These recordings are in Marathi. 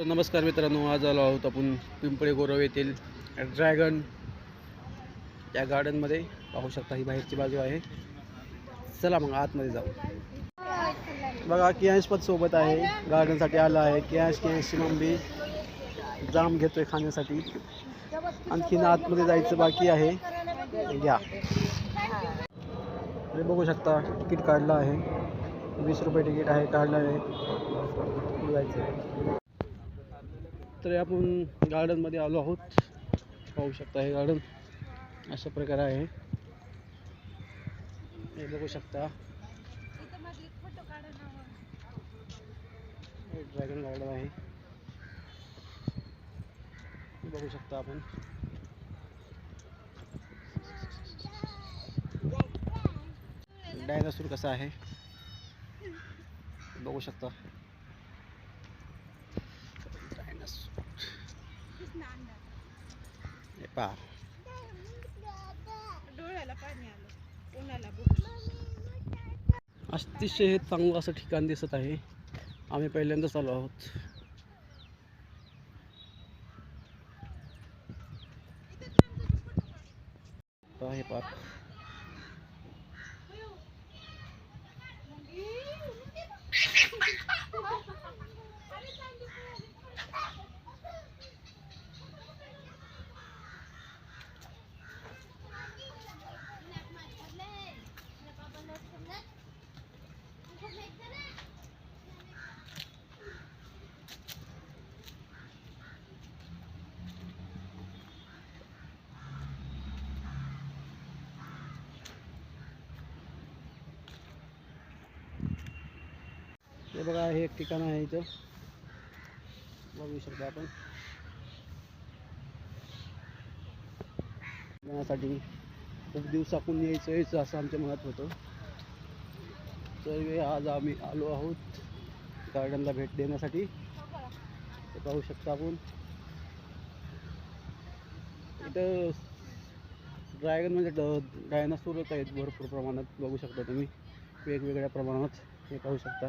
तर नमस्कार मित्रांनो आज आलो आहोत आपण पिंपळे गोरव येथील ड्रॅगन या गार्डनमध्ये. पाहू शकता ही बाहेरची बाजू आहे. चला मग आतमध्ये जाऊ. बघा कियांश पण सोबत आहे. गार्डनसाठी आला आहे. कियांश कियांशची मम्मी जाम घेतोय खाण्यासाठी. आणखीन आतमध्ये जायचं बाकी आहे. या हे बघू शकता तिकीट काढलं आहे. वीस रुपये तिकीट आहे काढलं आहे. जायचं तर आपण गार्डनमध्ये आलो आहोत. पाहू शकता हे गार्डन अशा प्रकारे आहे. हे बघू शकता. हे ड्रॅगन गार्डन आहे. बघू शकता आपण. डायनासूर कसा आहे? बघू शकता डायनासूर हे पहा डोळ्याला पाणी आलं. उन्हाला अतिशय हे चांगलं असं ठिकाण दिसत आहे. आम्ही पहिल्यांदाच आलो आहोत. पहा हे पार्क बघा हे एक ठिकाण आहे इथं. बघू शकतो आपण. जाण्यासाठी खूप दिवसाकून यायचं यायचं असं आमच्या मनात होतं. तर आज आम्ही आलो आहोत गार्डनला भेट देण्यासाठी. ते पाहू शकता आपण. इथं ड्रॅगन म्हणजे डायनासोरच आहेत भरपूर प्रमाणात. बघू शकता तुम्ही. वेगवेगळ्या प्रमाणात. हे पाहू शकता.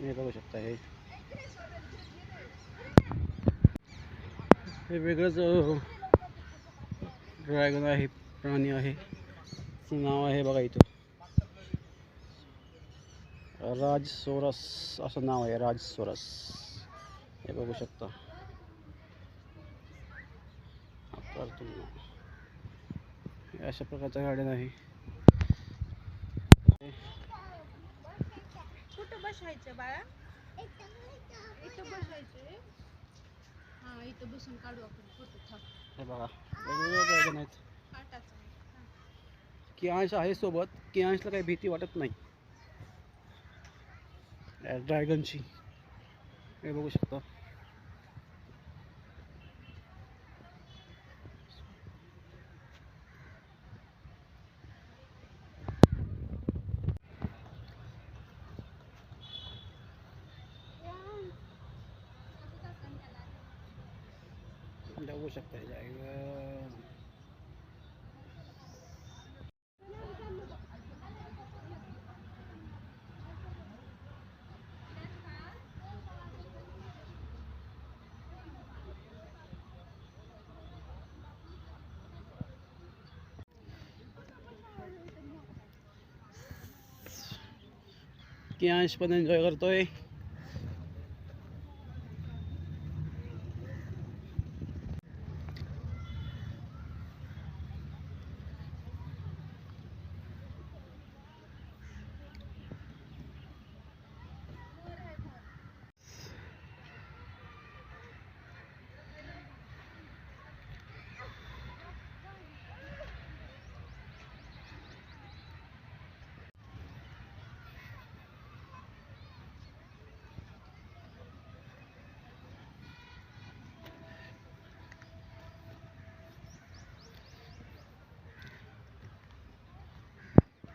हे बघू शकता हे. हे वेगळंच ड्रॅगन आहे प्राणी आहे. नाव आहे बघा इथं. राज सोरस असं नाव आहे राज सोरस हे बघू शकता. हे अशा प्रकारच्या गार्डन आहे बसायचं बाळा इथं बसायचं हा इथं बसून काढू आपण फ़ोटो थांब हे बघा वेगवेगळे ड्रॅगन आहेत काटाचं कियांश आहे सोबत कियांशला काही भीती वाटत नाही ड्रॅगनची हे बघू शकता शकता हे dragon. कियांश पण एन्जॉय करतोय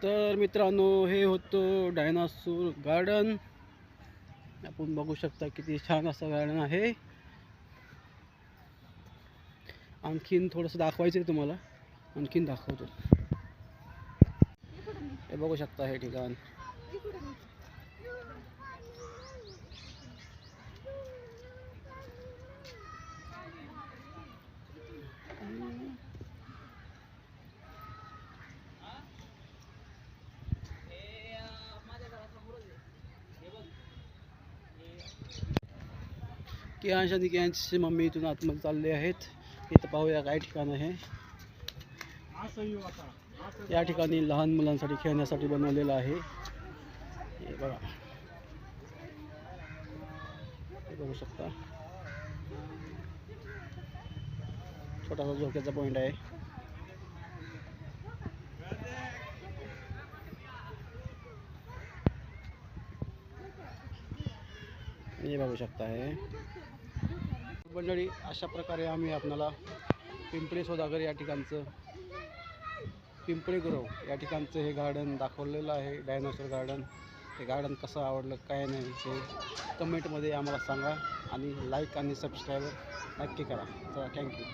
तर मित्रांनो हे होतं डायनासोर गार्डन आपण बघू शकता किती छान असं गार्डन आहे. आणखीन थोडंसं दाखवायचं आहे तुम्हाला. आणखीन दाखवतो. हे बघू शकता हे ठिकाण. कियांश आणि कियांची मम्मी इथून आतमध्ये चालले आहेत. इथं पाहूया काय ठिकाण आहे. या ठिकाणी लहान मुलांसाठी खेळण्यासाठी बनवलेलं आहे. हे बघा. हे बघू शकता. छोटासा झोक्याचा पॉईंट आहे. हे बघू शकता हे. मंडळी अशा प्रकारे आम्ही आपणाला पिंपळे सौदागर या ठिकाणचं पिंपळे गुरव या ठिकाणचं हे गार्डन दाखवलेलं आहे डायनोसर गार्डन हे गार्डन कसं आवडलं काय नाही ते कमेंटमध्ये आम्हाला सांगा आणि लाईक आणि सबस्क्राईब नक्की करा. चला थँक्यू